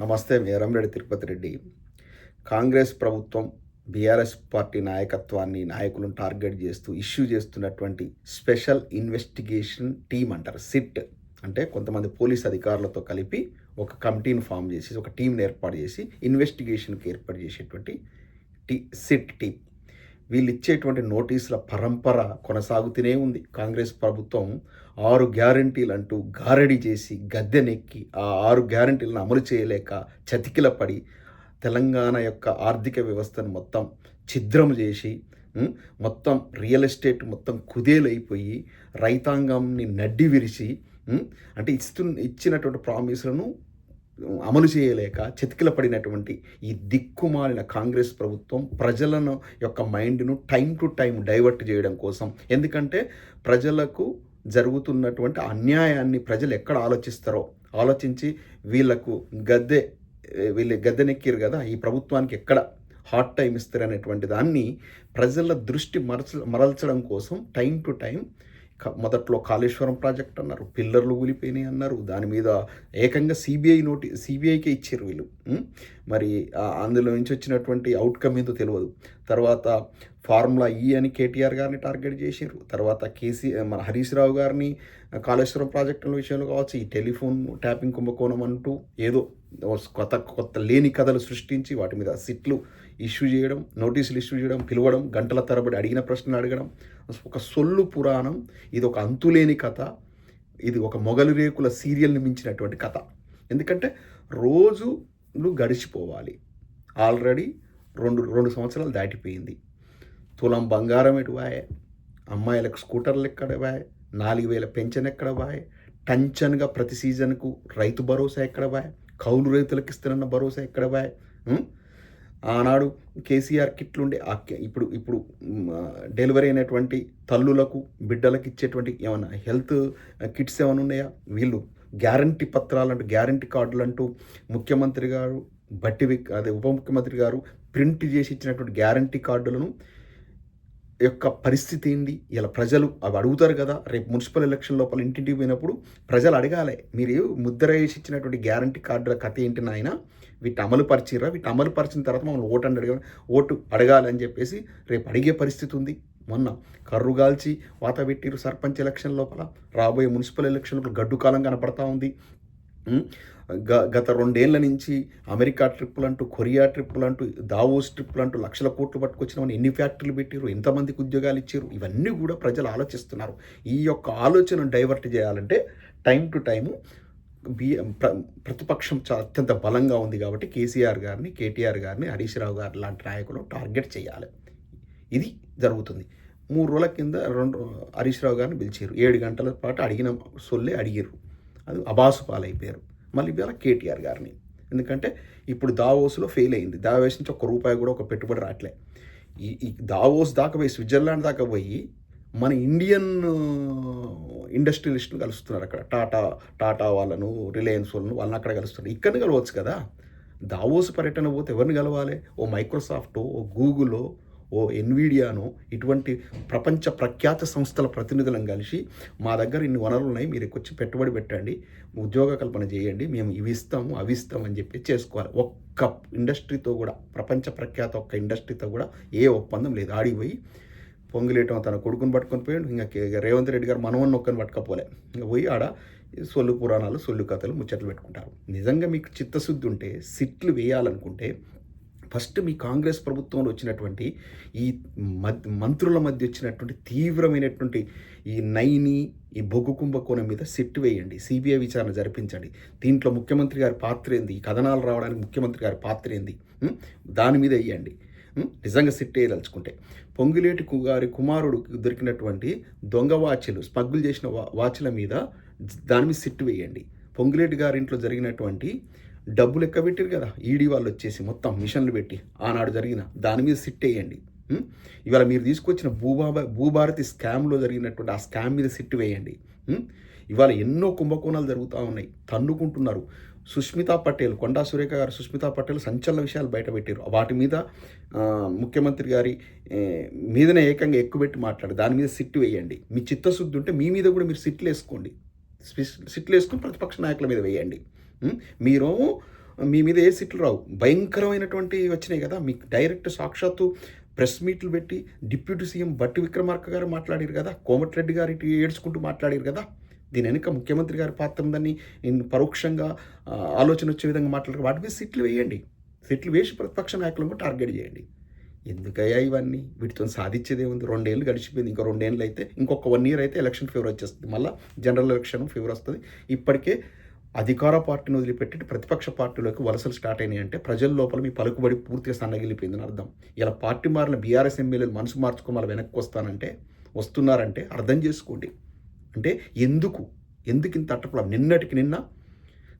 నమస్తే మేరంరెడ్డి తిరుపతి రెడ్డి. కాంగ్రెస్ ప్రభుత్వం BRS party నాయకత్వాన్ని నాయకులను టార్గెట్ చేస్తూ ఇష్యూ చేస్తున్నటువంటి స్పెషల్ ఇన్వెస్టిగేషన్ టీం అంటారు సిట్. అంటే కొంతమంది పోలీస్ అధికారులతో కలిపి ఒక కమిటీని ఫామ్ చేసి ఒక టీంని ఏర్పాటు చేసి ఇన్వెస్టిగేషన్కి ఏర్పాటు చేసేటువంటి టీ సిట్ టీం. వీళ్ళు ఇచ్చేటువంటి నోటీసుల పరంపర కొనసాగుతూనే ఉంది. కాంగ్రెస్ ప్రభుత్వం ఆరు గ్యారంటీలు అంటూ గారడి చేసి గద్దెనెక్కి ఆ ఆరు గ్యారంటీలను అమలు చేయలేక చతికిల పడి తెలంగాణ యొక్క ఆర్థిక వ్యవస్థను మొత్తం ఛిద్రం చేసి మొత్తం రియల్ ఎస్టేట్ మొత్తం కుదేలైపోయి రైతాంగంని నడ్డి విరిచి అంటే ఇస్తు ఇచ్చినటువంటి ప్రామిస్లను అమలు చేయలేక చతికిల పడినటువంటి ఈ దిక్కుమాలిన కాంగ్రెస్ ప్రభుత్వం ప్రజలను యొక్క మైండ్ను టైం టు టైం డైవర్ట్ చేయడం కోసం. ఎందుకంటే ప్రజలకు జరుగుతున్నటువంటి అన్యాయాన్ని ప్రజలు ఎక్కడ ఆలోచిస్తారో ఆలోచించి వీళ్ళకు గద్దె వీళ్ళు గద్దెనెక్కిరు కదా ఈ ప్రభుత్వానికి ఎక్కడ హాట్ టైం ఇస్తారు అనేటువంటి దాన్ని ప్రజల దృష్టి మరచ మరల్చడం కోసం టైం టు టైం మొదట్లో కాళేశ్వరం ప్రాజెక్ట్ అన్నారు పిల్లర్లు కూలిపోయినాయి అన్నారు దాని మీద ఏకంగా సిబిఐ నోటి సిబిఐకే ఇచ్చారు వీళ్ళు. మరి అందులో నుంచి వచ్చినటువంటి అవుట్కమ్ ఏదో తెలియదు తర్వాత ఫార్ములా ఈ అని కేటీఆర్ గారిని టార్గెట్ చేశారు. తర్వాత కేసీ మన హరీష్ రావు గారిని కాళేశ్వరం ప్రాజెక్టుల విషయంలో కావచ్చు ఈ టెలిఫోన్ ట్యాపింగ్ కుంభకోణం అంటూ ఏదో కొత్త కొత్త లేని కథలు సృష్టించి వాటి మీద సిట్లు ఇష్యూ చేయడం నోటీసులు ఇష్యూ చేయడం పిలవడం గంటల తరబడి అడిగిన ప్రశ్నలు అడగడం ఒక సొల్లు పురాణం ఇది ఒక అంతులేని కథ ఇది ఒక మొగలు రేకుల సీరియల్ని మించినటువంటి కథ. ఎందుకంటే రోజులు గడిచిపోవాలి. ఆల్రెడీ రెండు రెండు సంవత్సరాలు దాటిపోయింది. తులం బంగారం ఎటువాయే? అమ్మాయిలకు స్కూటర్లు ఎక్కడ వాయే నాలుగు వేల పెన్షన్ ఎక్కడ వాయే టంచన్గా ప్రతి సీజన్కు రైతు భరోసా ఎక్కడ వాయే కౌలు రైతులకు ఇస్తున్న భరోసా ఎక్కడ వాయే ఆనాడు కేసీఆర్ కిట్లుండే ఆ ఇప్పుడు ఇప్పుడు డెలివరీ అయినటువంటి తల్లులకు బిడ్డలకు ఇచ్చేటువంటి ఏమైనా హెల్త్ కిట్స్ ఏమైనా ఉన్నాయా? వీళ్ళు గ్యారంటీ పత్రాలు అంటూ గ్యారంటీ కార్డులు అంటూ ముఖ్యమంత్రి గారు బట్టి విక్ అదే ఉప ముఖ్యమంత్రి గారు ప్రింట్ చేసి ఇచ్చినటువంటి గ్యారంటీ కార్డులను యొక్క పరిస్థితి ఏంటి ఇలా ప్రజలు అవి అడుగుతారు కదా రేపు మున్సిపల్ ఎలక్షన్ లోపల ఇంటింటికి పోయినప్పుడు ప్రజలు అడగాలి మీరు ముద్ర వేసి ఇచ్చినటువంటి గ్యారంటీ కార్డుల కథ ఏంటి నాయన? వీటి అమలు పరిచిరా వీటి అమలు పరిచిన తర్వాత మమ్మల్ని ఓటు అని అడగ ఓటు అడగాలి అని చెప్పేసి రేపు అడిగే పరిస్థితి ఉంది. మొన్న కర్రు గాల్చి వాత పెట్టిరు సర్పంచ్ ఎలక్షన్ లోపల రాబోయే మున్సిపల్ ఎలక్షన్ లోపల గడ్డు కాలం కనపడతా ఉంది. గ గత రెండేళ్ళ నుంచి అమెరికా ట్రిప్పులు అంటూ కొరియా ట్రిప్పులు అంటూ దావోస్ ట్రిప్పులు అంటూ లక్షల కోట్లు పట్టుకొచ్చినామని ఎన్ని ఫ్యాక్టరీలు పెట్టారు ఎంతమందికి ఉద్యోగాలు ఇచ్చారు ఇవన్నీ కూడా ప్రజలు ఆలోచిస్తున్నారు. ఈ యొక్క ఆలోచన డైవర్ట్ చేయాలంటే టైం టు టైము బి ప్ర ప్రతిపక్షం చా- అత్యంత బలంగా ఉంది కాబట్టి కేసీఆర్ గారిని కేటీఆర్ గారిని హరీష్ రావు గారు లాంటి నాయకులు టార్గెట్ చేయాలి. ఇది జరుగుతుంది. మూడు రోజుల కింద రెండు హరీష్ రావు గారిని పిలిచారు ఏడు గంటల పాటు అడిగిన సొల్లే అడిగారు అది అబాసు పాలైపోయారు మళ్ళీ ఇవాళ కేటీఆర్ గారిని. ఎందుకంటే ఇప్పుడు దావోస్లో ఫెయిల్ అయింది. దావోస్ నుంచి ఒక్క రూపాయి కూడా ఒక పెట్టుబడి రావట్లే ఈ ఈ దావోస్ దాకా పోయి స్విట్జర్లాండ్ దాకా పోయి మన ఇండియన్ ఇండస్ట్రియలిస్ట్ని కలుస్తున్నారు అక్కడ. టాటా టాటా వాళ్ళను రిలయన్స్ వాళ్ళను వాళ్ళని అక్కడ కలుస్తున్నారు. ఇక్కడ కలవచ్చు కదా. దావోస్ పర్యటన పోతే ఎవరిని కలవాలి? ఓ మైక్రోసాఫ్ట్ ఓ గూగులో ఓ ఎన్వీడియాను ఇటువంటి ప్రపంచ ప్రఖ్యాత సంస్థల ప్రతినిధులను కలిసి మా దగ్గర ఇన్ని వనరులు ఉన్నాయి మీరు వచ్చి పెట్టుబడి పెట్టండి ఉద్యోగ కల్పన చేయండి మేము ఇవి ఇస్తాము అవి ఇస్తాము అని చెప్పి చేసుకోవాలి. ఒక్క ఇండస్ట్రీతో కూడా ప్రపంచ ప్రఖ్యాత ఒక్క ఇండస్ట్రీతో కూడా ఏ ఒప్పందం లేదు. ఆడిపోయి పొంగిలేయటం తన కొడుకుని పట్టుకొని పోయాడు. ఇంకా రేవంత్ రెడ్డి గారు మనవన్న ఒక్కని పట్టుకపోలే. ఇంకా పోయి ఆడ సొల్లు పురాణాలు సొల్లు కథలు ముచ్చట్లు పెట్టుకుంటారు. నిజంగా మీకు చిత్తశుద్ధి ఉంటే సిట్లు వేయాలనుకుంటే ఫస్ట్ మీ కాంగ్రెస్ ప్రభుత్వంలో వచ్చినటువంటి ఈ మద్ మంత్రుల మధ్య వచ్చినటువంటి తీవ్రమైనటువంటి ఈ నైని ఈ బొగ్గు కుంభకోణం మీద సిట్ వేయండి సిబిఐ విచారణ జరిపించండి. దీంట్లో ముఖ్యమంత్రి గారి పాత్ర ఏంది? ఈ కథనాలు రావడానికి ముఖ్యమంత్రి గారి పాత్ర ఏంది? దాని మీద వేయండి. నిజంగా సిట్ వేయదలుచుకుంటే. పొంగులేటి గారి కుమారుడు దొరికినటువంటి దొంగ వాచ్లు స్మగ్గులు చేసిన వా- వాచ్ల మీద దాని మీద సిట్ వేయండి. పొంగులేటి గారి ఇంట్లో జరిగినటువంటి డబ్బులు ఎక్క పెట్టారు కదా? ఈడీ వాళ్ళు వచ్చేసి మొత్తం మిషన్లు పెట్టి ఆనాడు జరిగిన దాని మీద సిట్ వేయండి. ఇవాళ మీరు తీసుకొచ్చిన భూభా భూభారతి స్కామ్లో జరిగినటువంటి ఆ స్కామ్ మీద సిట్ వేయండి. ఇవాళ ఎన్నో కుంభకోణాలు జరుగుతూ ఉన్నాయి. తన్నుకుంటున్నారు. సుష్మితా పటేల్ కొండా సురేఖ గారు సుష్మితా పటేల్ సంచలన విషయాలు బయటపెట్టారు వాటి మీద ముఖ్యమంత్రి గారి మీదనే ఏకంగా ఎక్కువెట్టి మాట్లాడు దాని మీద సిట్టు వేయండి. మీ చిత్తశుద్ధి ఉంటే మీ మీద కూడా మీరు సిట్లు వేసుకోండి. సిట్లు వేసుకుని ప్రతిపక్ష నాయకుల మీద వేయండి. మీరు మీ మీద ఏ సిట్లు రావు. భయంకరమైనటువంటి వచ్చినాయి కదా. మీకు డైరెక్ట్ సాక్షాత్తు ప్రెస్ మీట్లు పెట్టి డిప్యూటీ సీఎం బట్టి విక్రమార్క గారు మాట్లాడారు కదా. కోమటిరెడ్డి గారు ఇటు ఏడ్చుకుంటూ మాట్లాడారు కదా. దీని వెనుక ముఖ్యమంత్రి గారి పాత్ర ఉందని నేను పరోక్షంగా ఆలోచన వచ్చే విధంగా మాట్లాడారు. వాటి మీద సిట్లు వేయండి. సిట్లు వేసి ప్రతిపక్ష నాయకులను టార్గెట్ చేయండి. ఎందుకయ్యా ఇవన్నీ? వీటితో సాధించేదే ఉంది. రెండేళ్ళు గడిచిపోయింది. ఇంకో రెండేళ్ళు అయితే ఇంకొక వన్ ఇయర్ అయితే ఎలక్షన్ ఫీవర్ వచ్చేస్తుంది. మళ్ళీ జనరల్ ఎలక్షన్ ఫీవర్ వస్తుంది. ఇప్పటికే అధికార పార్టీని వదిలిపెట్టి ప్రతిపక్ష పార్టీలోకి వలసలు స్టార్ట్ అయినాయి అంటే ప్రజల లోపల మీ పలుకుబడి పూర్తిగా సన్నగిలిపోయిందని అర్థం. ఇలా పార్టీ మారిన బీఆర్ఎస్ ఎమ్మెల్యేలు మనసు మార్చుకో మళ్ళీ వెనక్కి వస్తానంటే వస్తున్నారంటే అర్థం చేసుకోండి. అంటే ఎందుకు? ఎందుకు ఇంత అట్టపడం నిన్నటికి నిన్న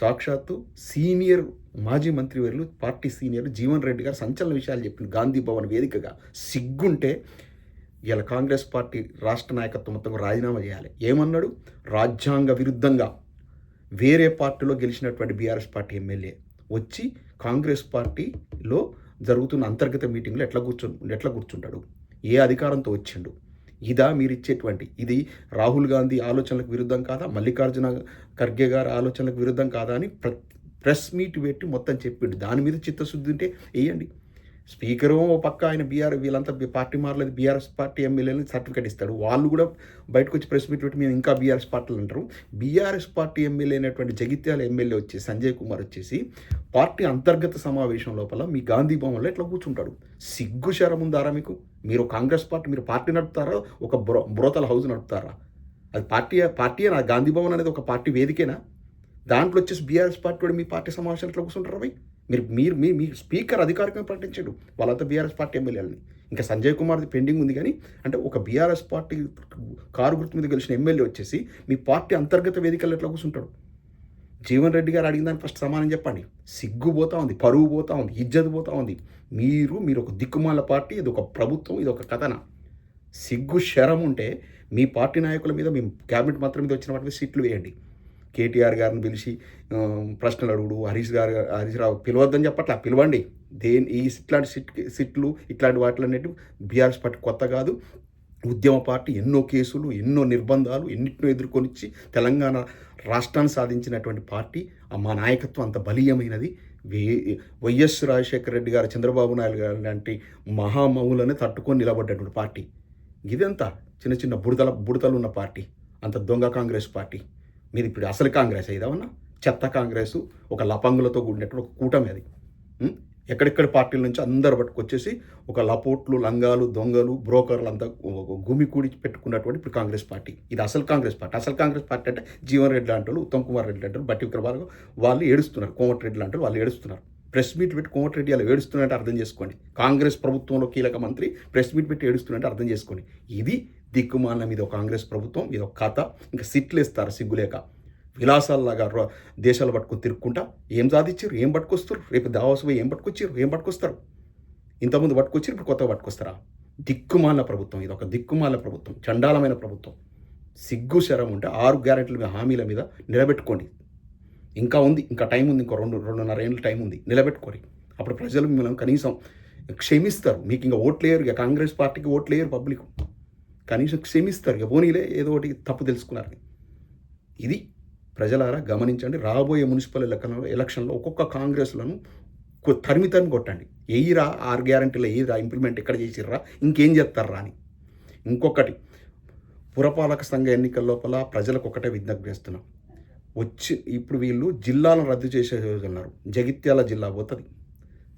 సాక్షాత్తు సీనియర్ మాజీ మంత్రివర్యులు పార్టీ సీనియర్ జీవన్ రెడ్డి గారు సంచలన విషయాలు చెప్పింది గాంధీ భవన్ వేదికగా సిగ్గుంటే ఇలా కాంగ్రెస్ పార్టీ రాష్ట్ర నాయకత్వం మొత్తం రాజీనామా చేయాలి. ఏమన్నాడు? రాజ్యాంగ విరుద్ధంగా. వేరే పార్టీలో గెలిచినటువంటి బీఆర్ఎస్ పార్టీ ఎమ్మెల్యే వచ్చి కాంగ్రెస్ పార్టీలో జరుగుతున్న అంతర్గత మీటింగ్లో ఎట్లా కూర్చో ఎట్లా కూర్చుంటాడు? ఏ అధికారంతో వచ్చిండు? ఇదా మీరు ఇచ్చేటువంటి ఇది రాహుల్ గాంధీ ఆలోచనలకు విరుద్ధం కాదా? మల్లికార్జున ఖర్గే గారి ఆలోచనలకు విరుద్ధం కాదా అని ప్ర ప్రెస్ మీట్ పెట్టి మొత్తం చెప్పిండు. దాని మీద చిత్తశుద్ధి ఉంటే వేయండి. స్పీకరు ఓ పక్క ఆయన బీఆర్ వీళ్ళంతా పార్టీ మారలేదు. బీఆర్ఎస్ పార్టీ ఎమ్మెల్యేలని సర్టిఫికేట్ ఇస్తాడు. వాళ్ళు కూడా బయటకు వచ్చి ప్రెస్ మీట్ పెట్టి మేము ఇంకా బీఆర్ఎస్ పార్టీలు అంటారు. బీఆర్ఎస్ పార్టీ ఎమ్మెల్యే అయినటువంటి జగిత్యాల ఎమ్మెల్యే వచ్చి సంజయ్ కుమార్ వచ్చేసి పార్టీ అంతర్గత సమావేశం లోపల మీ గాంధీ భవన్లో ఇట్లా కూర్చుంటాడు. సిగ్గు శరం ఉందారా మీకు? మీరు కాంగ్రెస్ పార్టీ మీరు పార్టీ నడుపుతారా? ఒక బ్రో బ్రోతల హౌస్ నడుపుతారా? అది పార్టీ పార్టీ నా గాంధీ భవన్ అనేది ఒక పార్టీ వేదికేనా? దాంట్లో వచ్చేసి బీఆర్ఎస్ పార్టీ కూడా మీ పార్టీ సమావేశాలు ఇట్లా కూర్చుంటారా భయ్ మీరు మీరు మీ మీ స్పీకర్ అధికారికంగా ప్రకటించాడు. వాళ్ళంతా బీఆర్ఎస్ పార్టీ ఎమ్మెల్యేలని. ఇంకా సంజయ్ కుమార్ది పెండింగ్ ఉంది కానీ అంటే ఒక బీఆర్ఎస్ పార్టీ కారు గుర్తు మీద గెలిచిన ఎమ్మెల్యే వచ్చేసి మీ పార్టీ అంతర్గత వేదికల్లో ఎట్లా కూర్చుంటాడు? జీవన్ రెడ్డి గారు అడిగిన దానికి ఫస్ట్ సమానం చెప్పండి. సిగ్గు పోతా ఉంది పరువు పోతా ఉంది ఇజ్జత్ పోతా ఉంది. మీరు మీరు ఒక దిక్కుమాల పార్టీ ఇది ఒక ప్రభుత్వం ఇది ఒక కథన. సిగ్గు శరం ఉంటే మీ పార్టీ నాయకుల మీద మీ క్యాబినెట్ మాత్రం మీద వచ్చిన వాటి మీద సీట్లు వేయండి. కేటీఆర్ గారిని పిలిచి ప్రశ్నలు అడుగుడు హరీష్ గారు హరీష్ రావు పిలవద్దని చెప్పట్లా? పిలవండి. దేని ఈ ఇట్లాంటి సిట్ సిట్లు ఇట్లాంటి వాటిలు అనేవి బీఆర్ఎస్ పార్టీ కొత్త కాదు. ఉద్యమ పార్టీ ఎన్నో కేసులు ఎన్నో నిర్బంధాలు ఎన్నిటినో ఎదుర్కొనిచ్చి తెలంగాణ రాష్ట్రాన్ని సాధించినటువంటి పార్టీ. ఆ మా నాయకత్వం అంత బలీయమైనది. వే వైఎస్ రాజశేఖర రెడ్డి గారు చంద్రబాబు నాయుడు గారు లాంటి మహామౌలను తట్టుకొని నిలబడ్డటువంటి పార్టీ. ఇదంతా చిన్న చిన్న బుడతల బుడతలు ఉన్న పార్టీ. అంత దొంగ కాంగ్రెస్ పార్టీ. మీది ఇప్పుడు అసలు కాంగ్రెస్ ఏదవన్నా చెత్త కాంగ్రెస్ ఒక లపంగులతో కూడినటువంటి ఒక కూటమి అది. ఎక్కడెక్కడ పార్టీల నుంచి అందరు పట్టుకొచ్చేసి ఒక లపోట్లు లంగాలు దొంగలు బ్రోకర్లు అంతా గుమి కూడి పెట్టుకున్నటువంటి ఇప్పుడు కాంగ్రెస్ పార్టీ. ఇది అసలు కాంగ్రెస్ పార్టీ. అసలు కాంగ్రెస్ పార్టీ అంటే జీవన్ రెడ్డి లాంటి వాళ్ళు ఉత్తమ్ కుమార్ రెడ్డి అంటారు బట్టి విక్రమార్క వాళ్ళు ఏడుస్తున్నారు. కోమటిరెడ్డి లాంటి వాళ్ళు వాళ్ళు ఏడుస్తున్నారు. ప్రెస్ మీట్ పెట్టి కోమటిరెడ్డి అలా ఏడుస్తున్నట్టు అర్థం చేసుకోండి. కాంగ్రెస్ ప్రభుత్వంలో కీలక మంత్రి ప్రెస్ మీట్ పెట్టి ఏడుస్తున్నట్టు అర్థం చేసుకోండి. ఇది దిక్కుమాలిన మీద ఒక కాంగ్రెస్ ప్రభుత్వం ఇది ఒక కథ ఇంకా సిట్లు ఇస్తారు సిగ్గులేక. విలాసాల్లాగా దేశాలు పట్టుకుని తిరుక్కుంటా ఏం సాధించారు ఏం పట్టుకొస్తారు రేపు దావాసు ఏం పట్టుకొచ్చారు ఏం పట్టుకొస్తారు? ఇంతకుముందు పట్టుకొచ్చారు ఇప్పుడు కొత్తగా పట్టుకొస్తారా? దిక్కుమాల ప్రభుత్వం ఇది ఒక దిక్కుమాల ప్రభుత్వం చండాలమైన ప్రభుత్వం. సిగ్గు శరం ఉంటే ఆరు గ్యారెంటీల మీద హామీల మీద నిలబెట్టుకోండి. ఇంకా ఉంది ఇంకా టైం ఉంది ఇంకో రెండు రెండున్నర ఏళ్ళ టైం ఉంది నిలబెట్టుకోరి. అప్పుడు ప్రజలు మిమ్మల్ని కనీసం క్షమిస్తారు. మీకు ఇంకా ఓట్లు వేయరు ఇక కాంగ్రెస్ పార్టీకి ఓట్లు వేయరు పబ్లిక్. కనీసం క్షమిస్తారు. ఇక పోనీలే ఏదో ఒకటి తప్పు తెలుసుకున్నారు. ఇది ప్రజలారా గమనించండి. రాబోయే మున్సిపల్ ఎలక్షన్లో ఎలక్షన్లో ఒక్కొక్క కాంగ్రెస్లను తరిమి తరిమి కొట్టండి. ఎయ్యిరా ఆరు గ్యారంటీలో ఎయ్యిరా ఇంప్లిమెంట్ ఎక్కడ చేసిర్రా ఇంకేం చేస్తారా అని. ఇంకొకటి పురపాలక సంఘ ఎన్నికల లోపల ప్రజలకు ఒకటే విజ్ఞప్తి చేస్తున్నాం. వచ్చి ఇప్పుడు వీళ్ళు జిల్లాలను రద్దు చేసే ఉన్నారు జగిత్యాల జిల్లా పోతుంది.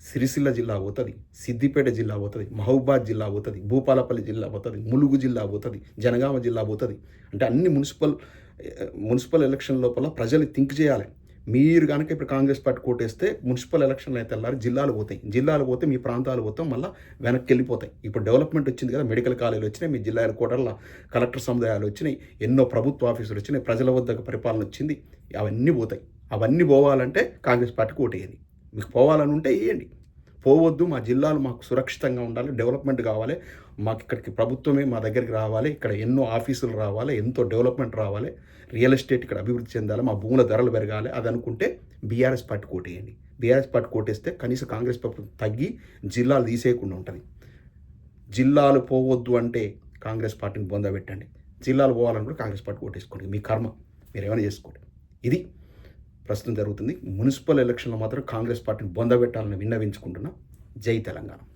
సిరిసిల్ల జిల్లా పోతుంది సిద్దిపేట జిల్లా పోతుంది మహబూబాద్ జిల్లా పోతుంది భూపాలపల్లి జిల్లా పోతుంది ములుగు జిల్లా పోతుంది జనగామ జిల్లా పోతుంది అంటే అన్ని మున్సిపల్ మున్సిపల్ ఎలక్షన్ లోపల ప్రజలు థింక్ చేయాలి. మీరు కనుక ఇప్పుడు కాంగ్రెస్ పార్టీ కోటేస్తే మున్సిపల్ ఎలక్షన్లు అయితే వెళ్ళారు జిల్లాలు పోతాయి. జిల్లాలు పోతే మీ ప్రాంతాలు పోతాం మళ్ళీ వెనక్కి వెళ్ళిపోతాయి. ఇప్పుడు డెవలప్మెంట్ వచ్చింది కదా మెడికల్ కాలేజీలు వచ్చినాయి మీ జిల్లా కోటర్ల కలెక్టర్ సముదాయాలు వచ్చినాయి ఎన్నో ప్రభుత్వ ఆఫీసులు వచ్చినాయి ప్రజల వద్దకు పరిపాలన వచ్చింది అవన్నీ పోతాయి. అవన్నీ పోవాలంటే కాంగ్రెస్ పార్టీకి ఓటేయండి మీకు పోవాలని ఉంటే వేయండి. పోవద్దు మా జిల్లాలు మాకు సురక్షితంగా ఉండాలి డెవలప్మెంట్ కావాలి. మాకు ఇక్కడికి ప్రభుత్వమే మా దగ్గరికి రావాలి ఇక్కడ ఎన్నో ఆఫీసులు రావాలి ఎంతో డెవలప్మెంట్ రావాలి. రియల్ ఎస్టేట్ ఇక్కడ అభివృద్ధి చెందాలి మా భూముల ధరలు పెరగాలి అది అనుకుంటే బీఆర్ఎస్ పార్టీ కోటేయండి. బీఆర్ఎస్ పార్టీ కోటేస్తే కనీసం కాంగ్రెస్ ప్రభుత్వం తగ్గి జిల్లాలు తీసేయకుండా ఉంటుంది. జిల్లాలు పోవద్దు అంటే కాంగ్రెస్ పార్టీని బొందబెట్టండి జిల్లాలు పోవాలనుకుంటే కాంగ్రెస్ పార్టీ ఓటేసుకోండి మీ కర్మ మీరు ఏమైనా చేసుకోండి. ఇది ప్రస్తుతం జరుగుతుంది. మున్సిపల్ ఎలక్షన్లో మాత్రం కాంగ్రెస్ పార్టీని బొందబెట్టాలని విన్నవించుకుంటున్నా. జై తెలంగాణ.